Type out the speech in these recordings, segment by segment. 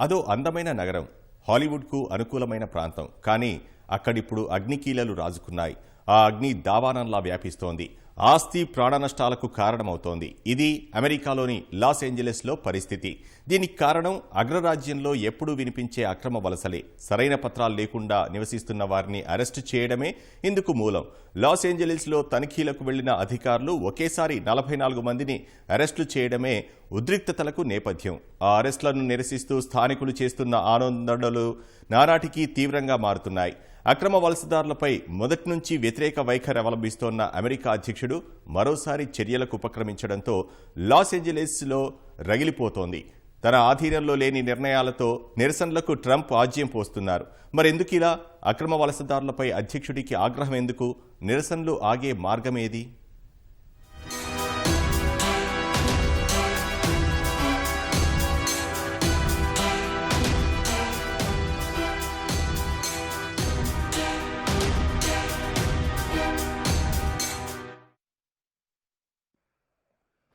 అదో అందమైన నగరం హాలీవుడ్కు అనుకూలమైన ప్రాంతం. కానీ అక్కడిప్పుడు అగ్నికీలలు రాజుకున్నాయి. ఆ అగ్ని దావానంలా వ్యాపిస్తోంది. ఆస్తి ప్రాణ నష్టాలకు కారణమవుతోంది. ఇది అమెరికాలోని లాస్ ఏంజలెస్లో పరిస్థితి. దీనికి కారణం అగ్రరాజ్యంలో ఎప్పుడూ వినిపించే అక్రమ వలసలే. సరైన పత్రాలు లేకుండా నివసిస్తున్న వారిని అరెస్టు చేయడమే ఇందుకు మూలం. లాస్ ఏంజలెస్లో తనిఖీలకు వెళ్ళిన అధికారులు ఒకేసారి నలభై నాలుగు మందిని అరెస్టులు చేయడమే ఉద్రిక్తతలకు నేపథ్యం. ఆ అరెస్టులను నిరసిస్తూ స్థానికులు చేస్తున్న ఆందోళనలు నానాటికి తీవ్రంగా మారుతున్నాయి. అక్రమ వలసదారులపై మొదటి నుంచి వ్యతిరేక వైఖరి అవలంబిస్తోన్న అమెరికా అధ్యక్షుడు మరోసారి చర్యలకు ఉపక్రమించడంతో లాస్ ఏంజలీస్లో రగిలిపోతోంది. తన ఆధీనంలో లేని నిర్ణయాలతో నిరసనలకు ట్రంప్ ఆజ్యం పోస్తున్నారు. మరెందుకు ఇలా? అక్రమ వలసదారులపై అధ్యక్షుడికి ఆగ్రహం ఎందుకు? నిరసనలు ఆగే మార్గమేది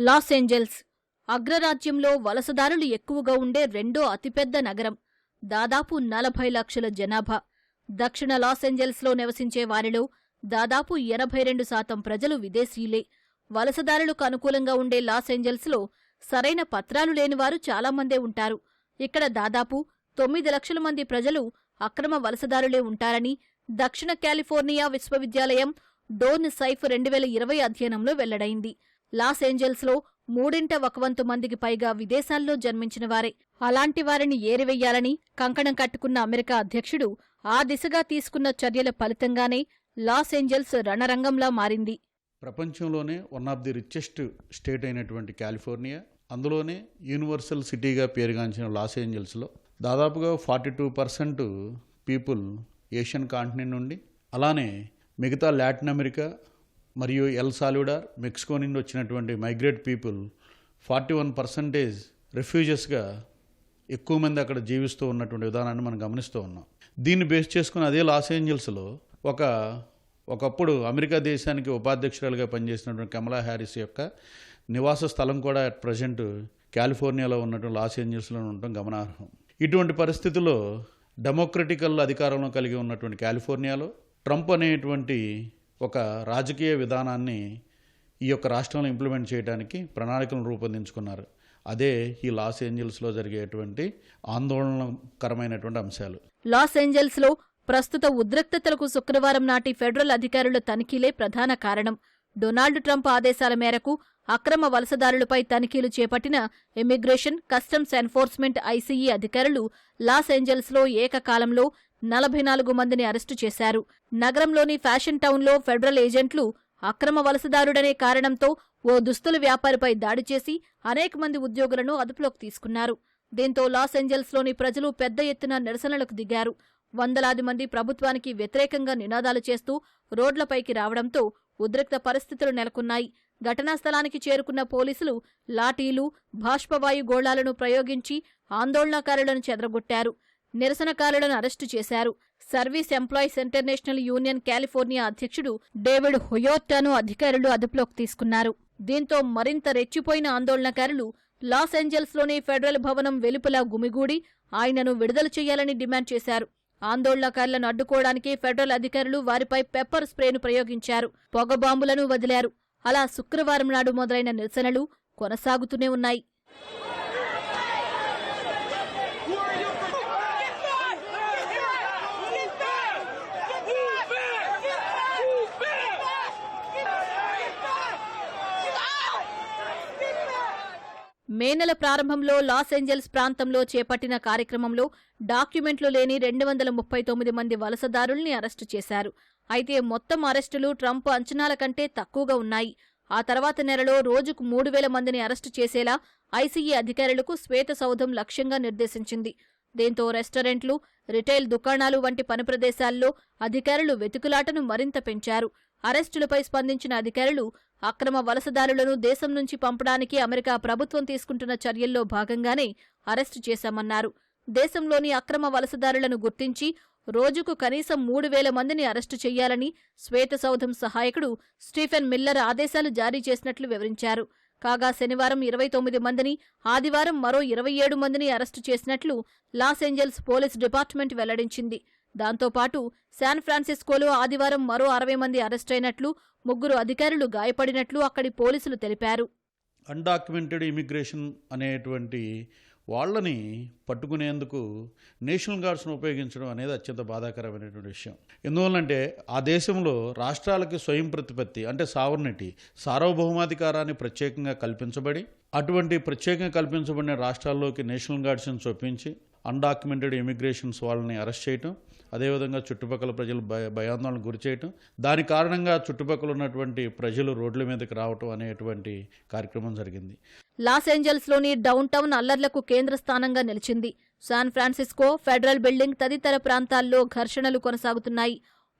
లాస్ ఏంజల్స్. అగ్రరాజ్యంలో వలసదారులు ఎక్కువగా ఉండే రెండో అతిపెద్ద నగరం దాదాపు నలభై లక్షల జనాభా. దక్షిణ లాస్ ఏంజల్స్లో నివసించే వారిలో దాదాపు ఎనభై రెండు శాతం ప్రజలు విదేశీయులే వలసదారులకు అనుకూలంగా ఉండే లాస్ ఏంజల్స్లో సరైన పత్రాలు లేనివారు చాలామందే ఉంటారు. ఇక్కడ దాదాపు తొమ్మిది లక్షల మంది ప్రజలు అక్రమ వలసదారులే ఉంటారని దక్షిణ కాలిఫోర్నియా విశ్వవిద్యాలయం డోన్ సైఫ్ రెండు వేల ఇరవై అధ్యయనంలో వెల్లడైంది. లాస్ ఏంజల్స్లో మూడింట ఒక వంతు మందికి పైగా విదేశాల్లో జన్మించిన వారే. అలాంటి వారిని ఏరివెయ్యాలని కంకణం కట్టుకున్న అమెరికా అధ్యక్షుడు ఆ దిశగా తీసుకున్న చర్యల ఫలితంగానే లాస్ ఏంజల్స్ రణరంగంలా మారింది. ప్రపంచంలోనే one of the richest state అయినటువంటి కాలిఫోర్నియా అందులోనే యూనివర్సల్ సిటీగా పేరుగాంచిన లాస్ ఏంజల్స్లో దాదాపుగా forty two percent people Asian continent నుండి అలానే మిగతా లాటిన్ అమెరికా మరియు ఎల్ సాల్యుడార్ మెక్సికో నుండి వచ్చినటువంటి migrate people forty one percentage రిఫ్యూజెస్గా ఎక్కువ మంది అక్కడ జీవిస్తూ ఉన్నటువంటి విధానాన్ని మనం గమనిస్తూ ఉన్నాం. దీన్ని బేస్ చేసుకుని అదే లాస్ ఏంజల్స్లో ఒక ఒకప్పుడు అమెరికా దేశానికి ఉపాధ్యక్షురాలుగా పనిచేసినటువంటి కమలా హ్యారిస్ యొక్క నివాస స్థలం కూడా అట్ ప్రజెంట్ కాలిఫోర్నియాలో ఉన్నటువంటి లాస్ ఏంజల్స్లో ఉండటం గమనార్హం. ఇటువంటి పరిస్థితుల్లో డెమోక్రటికల్ అధికారంలో కలిగి ఉన్నటువంటి కాలిఫోర్నియాలో ట్రంప్ అనేటువంటి ఒక రాజకీయ విధానాన్ని ఈ యొక్క రాష్ట్రంలో ఇంప్లిమెంట్ చేయడానికి ప్రణాళికలను రూపొందించుకున్నారు. అదే ఈ లాస్ ఏంజల్స్లో జరిగేటువంటి ఆందోళనకరమైనటువంటి అంశాలు. లాస్ ఏంజల్స్లో ప్రస్తుత ఉద్రిక్తతలకు శుక్రవారం నాటి ఫెడరల్ అధికారుల తనిఖీలే ప్రధాన కారణం. డొనాల్డ్ ట్రంప్ ఆదేశాల మేరకు అక్రమ వలసదారులపై తనిఖీలు చేపట్టిన ఇమ్మిగ్రేషన్ కస్టమ్స్ ఎన్ఫోర్స్మెంట్ ఐసీఈ అధికారులు లాస్ ఏంజల్స్లో ఏకకాలంలో నలభై నాలుగు మందిని అరెస్టు చేశారు. నగరంలోని ఫ్యాషన్ టౌన్లో ఫెడరల్ ఏజెంట్లు అక్రమ వలసదారుడనే కారణంతో ఓ దుస్తుల వ్యాపారిపై దాడి చేసి అనేక మంది ఉద్యోగులను అదుపులోకి తీసుకున్నారు. దీంతో లాస్ ఏంజల్స్లోని ప్రజలు పెద్ద ఎత్తున నిరసనలకు దిగారు. వందలాది మంది ప్రభుత్వానికి వ్యతిరేకంగా నినాదాలు చేస్తూ రోడ్లపైకి రావడంతో ఉద్రిక్త పరిస్థితులు నెలకొన్నాయి. ఘటనా స్థలానికి చేరుకున్న పోలీసులు లాఠీలు బాష్పవాయు గోళాలను ప్రయోగించి ఆందోళనకారులను చెదరగొట్టారు. నిరసనకారులను అరెస్టు చేశారు. Service employees international union California అధ్యక్షుడు డేవిడ్ హొయోటాను అధికారులు అదుపులోకి తీసుకున్నారు. దీంతో మరింత రెచ్చిపోయిన ఆందోళనకారులు లాస్ ఏంజల్స్లోని ఫెడరల్ భవనం వెలుపల గుమిగూడి ఆయనను విడుదల చేయాలని డిమాండ్ చేశారు. ఆందోళనకారులను అడ్డుకోవడానికి ఫెడరల్ అధికారులు వారిపై పెప్పర్ స్ప్రేను ప్రయోగించారు. పొగ బాంబులను వదిలారు. అలా శుక్రవారం నాడు మొదలైన నిరసనలు కొనసాగుతూనే ఉన్నాయి. మే నెల ప్రారంభంలో లాస్ ఏంజల్స్ ప్రాంతంలో చేపట్టిన కార్యక్రమంలో డాక్యుమెంట్లు లేని రెండు వందల ముప్పై తొమ్మిది మంది వలసదారుల్ని అరెస్టు చేశారు. అయితే మొత్తం అరెస్టులు ట్రంప్ అంచనాల కంటే తక్కువగా ఉన్నాయి. ఆ తర్వాత నెలలో రోజుకు మూడు వేల మందిని అరెస్టు చేసేలా ఐసీఏ అధికారులకు శ్వేత సౌధం లక్ష్యంగా నిర్దేశించింది. దీంతో రెస్టారెంట్లు రిటైల్ దుకాణాలు వంటి పని ప్రదేశాల్లో అధికారులు వెతుకులాటను మరింత పెంచారు. అరెస్టులపై స్పందించిన అధికారులు అక్రమ వలసదారులను దేశం నుంచి పంపడానికి అమెరికా ప్రభుత్వం తీసుకుంటున్న చర్యల్లో భాగంగానే అరెస్టు చేశామన్నారు. దేశంలోని అక్రమ వలసదారులను గుర్తించి రోజుకు కనీసం మూడు వేల మందిని అరెస్టు చేయాలని శ్వేతసౌధం సహాయకుడు స్టీఫెన్ మిల్లర్ ఆదేశాలు జారీ చేసినట్లు వివరించారు. కాగా శనివారం ఇరవై తొమ్మిది మందిని ఆదివారం మరో ఇరవై ఏడు మందిని అరెస్టు చేసినట్లు లాస్ ఏంజల్స్ పోలీస్ డిపార్ట్మెంట్ వెల్లడించింది. దాంతోపాటు శాన్ ఫ్రాన్సిస్కోలో ఆదివారం మరో అరవై మంది అరెస్టైనట్లు ముగ్గురు అధికారులు గాయపడినట్లు అక్కడి పోలీసులు తెలిపారు. అన్డాక్యుమెంటెడ్ ఇమిగ్రేషన్ అనేటువంటి వాళ్ళని పట్టుకునేందుకు నేషనల్ గార్డ్స్ను ఉపయోగించడం అనేది అత్యంత బాధాకరమైనటువంటి విషయం. ఎందువల్లంటే ఆ దేశంలో రాష్ట్రాలకి స్వయం ప్రతిపత్తి అంటే సావర్నిటీ సార్వభౌమాధికారాన్ని ప్రత్యేకంగా కల్పించబడి అటువంటి ప్రత్యేకంగా కల్పించబడిన రాష్ట్రాల్లోకి నేషనల్ గార్డ్స్ని చొప్పించి అన్డాక్యుమెంటెడ్ ఇమిగ్రేషన్స్ వాళ్ళని అరెస్ట్ చేయటం అదేవిధంగా చుట్టుపక్కల ప్రజలు భయ భయాందోళనకు గురి చేయటం దాని కారణంగా చుట్టుపక్కల ఉన్నటువంటి ప్రజలు రోడ్ల మీదకి రావటం అనేటువంటి కార్యక్రమం జరిగింది. లాస్ ఏంజల్స్లోని డౌన్ టౌన్ అల్లర్లకు కేంద్ర స్థానంగా నిలిచింది. శాన్ ఫ్రాన్సిస్కో ఫెడరల్ బిల్డింగ్ తదితర ప్రాంతాల్లో ఘర్షణలు కొనసాగుతున్నాయి.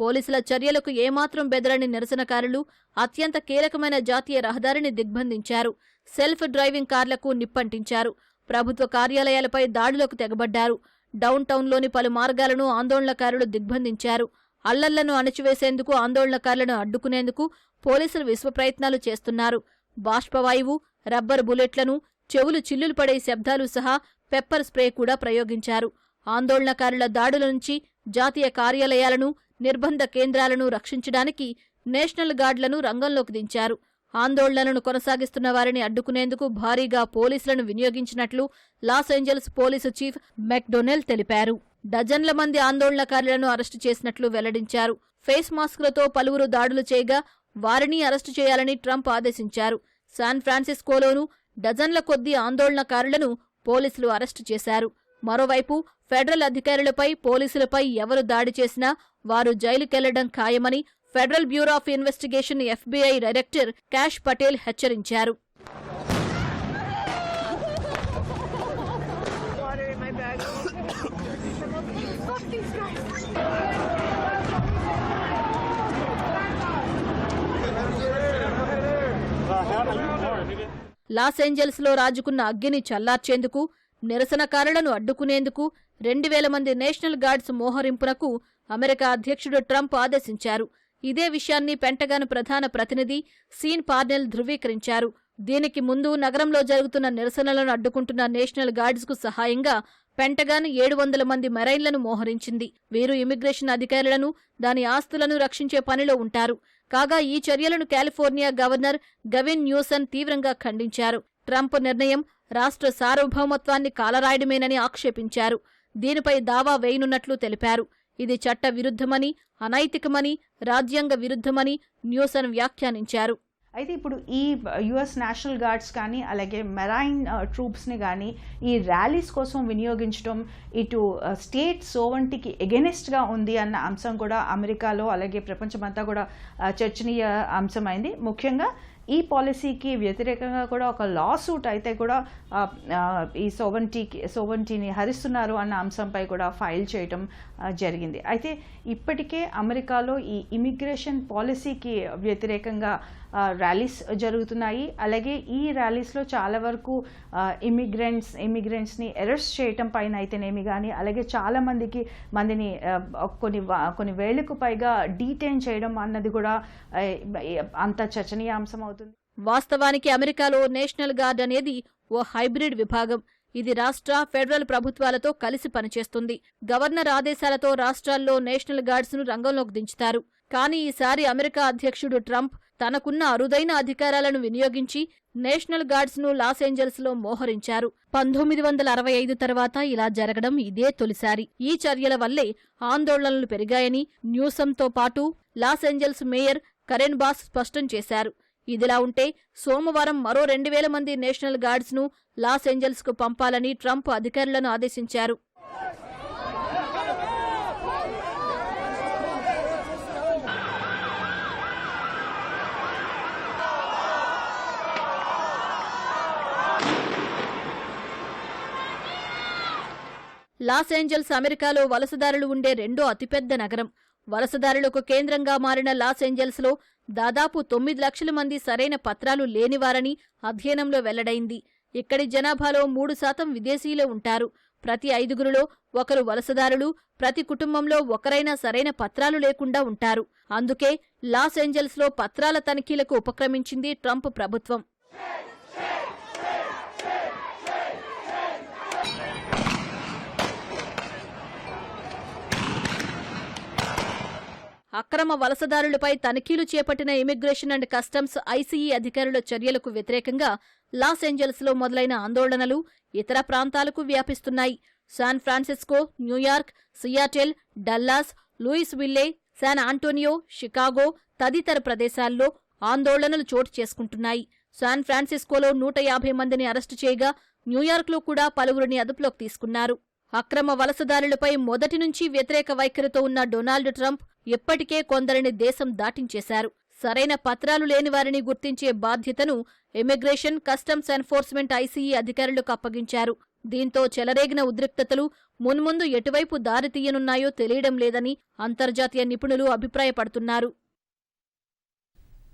పోలీసుల చర్యలకు ఏమాత్రం బెదరని నిరసనకారులు అత్యంత కీలకమైన జాతీయ రహదారిని దిగ్బంధించారు. Self driving కార్లకు నిప్పంటించారు. ప్రభుత్వ కార్యాలయాలపై దాడులకు తెగబడ్డారు. డౌన్ టౌన్లోని పలు మార్గాలను ఆందోళనకారులు దిగ్బంధించారు. అల్లర్లను అణచివేసేందుకు ఆందోళనకారులను అడ్డుకునేందుకు పోలీసులు విశ్వప్రయత్నాలు చేస్తున్నారు. బాష్పవాయువు రబ్బర్ బుల్లెట్లను చెవులు చిల్లులు పడే శబ్దాలు సహా పెప్పర్ స్ప్రే కూడా ప్రయోగించారు. ఆందోళనకారుల దాడుల నుంచి జాతీయ కార్యాలయాలను నిర్బంధ కేంద్రాలను రక్షించడానికి నేషనల్ గార్డులను రంగంలోకి దించారు. ఆందోళనలను కొనసాగిస్తున్న వారిని అడ్డుకునేందుకు భారీగా పోలీసులను వినియోగించినట్లు Los Angeles police chief McDonnell తెలిపారు. డజన్ల మంది ఆందోళనకారులను అరెస్టు చేసినట్లు వెల్లడించారు. ఫేస్ మాస్కులతో పలువురు దాడులు చేయగా వారిని అరెస్టు చేయాలని ట్రంప్ ఆదేశించారు. శాన్ ఫ్రాన్సిస్కోలోనూ డజన్ల కొద్దీ ఆందోళనకారులను పోలీసులు అరెస్టు చేశారు. మరోవైపు ఫెడరల్ అధికారులపై పోలీసులపై ఎవరు దాడి చేసినా వారు జైలుకెళ్ళడం ఖాయమని Federal Bureau of Investigation FBI director Kash Patel హెచ్చరించారు. లాస్ ఏంజల్స్లో రాజుకున్న అగ్గిని చల్లార్చేందుకు నిరసనకారులను అడ్డుకునేందుకు రెండు వేల మంది నేషనల్ గార్డ్స్ మోహరింపునకు అమెరికా అధ్యక్షుడు ట్రంప్ ఆదేశించారు. ఇదే విషయాన్ని పెంటగాన్ ప్రధాన ప్రతినిధి సీన్ పార్నెల్ ధృవీకరించారు. దీనికి ముందు నగరంలో జరుగుతున్న నిరసనలను అడ్డుకుంటున్న నేషనల్ గార్డ్స్కు సహాయంగా పెంటగాన్ ఏడు వందల మంది మెరైన్లను మోహరించింది. వీరు ఇమిగ్రేషన్ అధికారులను దాని ఆస్తులను రక్షించే పనిలో ఉంటారు. కాగా ఈ చర్యలను కాలిఫోర్నియా గవర్నర్ గవిన్ న్యూసన్ తీవ్రంగా ఖండించారు. ట్రంప్ నిర్ణయం రాష్ట్ర సార్వభౌమత్వాన్ని కాలరాయడమేనని ఆక్షేపించారు. దీనిపై దావా వేయనున్నట్లు తెలిపారు. ఇది చట్ట విరుద్ధమని అనైతికమని రాజ్యాంగ విరుద్ధమని న్యూసన్ వ్యాఖ్యానించారు. అయితే ఇప్పుడు ఈ యుఎస్ నేషనల్ గార్డ్స్ కానీ అలాగే మెరైన్ ట్రూప్స్ని కానీ ఈ ర్యాలీస్ కోసం వినియోగించడం ఇటు స్టేట్ సోవంటికి ఎగెనిస్ట్గా ఉంది అన్న అంశం కూడా అమెరికాలో అలాగే ప్రపంచమంతా కూడా చర్చనీయ అంశమైంది. ముఖ్యంగా ఈ పాలసీకి వ్యతిరేకంగా కూడా ఒక లా సూట్ అయితే కూడా ఈ సోవంటీకి సోవంటీని హరిస్తున్నారు అన్న అంశంపై కూడా ఫైల్ చేయటం జరిగింది. అయితే ఇప్పటికే అమెరికాలో ఈ ఇమిగ్రేషన్ పాలసీకి వ్యతిరేకంగా ర్యాలీస్ జరుగుతున్నాయి. అలాగే ఈ ర్యాలీస్లో చాలా వరకు ఇమిగ్రెంట్స్ ఇమిగ్రెంట్స్ని అరెస్ట్ చేయటం పైన అయితేనేమి కానీ అలాగే చాలామందికి మందిని కొన్ని వా- కొన్ని వేలకు పైగా డీటైన్ చేయడం అన్నది కూడా అంత చర్చనీయాంశం అవుతుంది. వాస్తవానికి అమెరికాలో నేషనల్ గార్డ్ అనేది ఓ హైబ్రిడ్ విభాగం. ఇది రాష్ట్ర ఫెడరల్ ప్రభుత్వాలతో కలిసి పనిచేస్తుంది. గవర్నర్ ఆదేశాలతో రాష్ట్రాల్లో నేషనల్ గార్డ్స్ను రంగంలోకి దించుతారు. కానీ ఈసారి అమెరికా అధ్యక్షుడు ట్రంప్ తనకున్న అరుదైన అధికారాలను వినియోగించి నేషనల్ గార్డ్స్ను లాస్ ఏంజల్స్లో మోహరించారు. పంతొమ్మిది వందల అరవై ఐదు తర్వాత ఇలా జరగడం ఇదే తొలిసారి. ఈ చర్యల వల్లే ఆందోళనలు పెరిగాయని న్యూసంతో పాటు Los Angeles mayor Karen Bass స్పష్టం చేశారు. ఇదిలా ఉంటే సోమవారం మరో రెండు వేల మంది నేషనల్ గార్డ్స్ను లాస్ ఏంజల్స్కు పంపాలని ట్రంప్ అధికారులను ఆదేశించారు. లాస్ ఏంజల్స్ అమెరికాలో వలసదారులు ఉండే రెండో అతిపెద్ద నగరం. వలసదారులకు కేంద్రంగా మారిన లాస్ ఏంజల్స్లో దాదాపు తొమ్మిది లక్షల మంది సరైన పత్రాలు లేనివారని అధ్యయనంలో వెల్లడైంది. ఇక్కడి జనాభాలో మూడు శాతం విదేశీయులే ఉంటారు. ప్రతి ఐదుగురులో ఒకరు వలసదారులు ప్రతి కుటుంబంలో ఒకరైనా సరైన పత్రాలు లేకుండా ఉంటారు. అందుకే లాస్ ఏంజల్స్లో పత్రాల తనిఖీలకు ఉపక్రమించింది ట్రంప్ ప్రభుత్వం. అక్రమ వలసదారులపై తనిఖీలు చేపట్టిన ఇమిగ్రేషన్ అండ్ కస్టమ్స్ ఐసీఈ అధికారుల చర్యలకు వ్యతిరేకంగా లాస్ ఏంజల్స్లో మొదలైన ఆందోళనలు ఇతర ప్రాంతాలకు వ్యాపిస్తున్నాయి. San Francisco New York Seattle Dallas Louisville San Antonio Chicago తదితర ప్రదేశాల్లో ఆందోళనలు చోటు చేసుకుంటున్నాయి. శాన్ ఫ్రాన్సిస్కోలో నూట యాభై మందిని అరెస్టు చేయగా న్యూయార్క్లో కూడా పలువురిని అదుపులోకి తీసుకున్నారు. అక్రమ వలసదారులపై మొదటి నుంచి వ్యతిరేక వైఖరితో ఉన్న డొనాల్డ్ ట్రంప్ ఇప్పటికే కొందరిని దేశం దాటించేశారు. సరైన పత్రాలు లేని వారిని గుర్తించే బాధ్యతను ఇమిగ్రేషన్ కస్టమ్స్ ఎన్ఫోర్స్మెంట్ ఐసీఈ అధికారులకు అప్పగించారు. దీంతో చెలరేగిన ఉద్రిక్తతలు మున్ముందు ఎటువైపు దారితీయనున్నాయో తెలియడం లేదని అంతర్జాతీయ నిపుణులు అభిప్రాయపడుతున్నారు.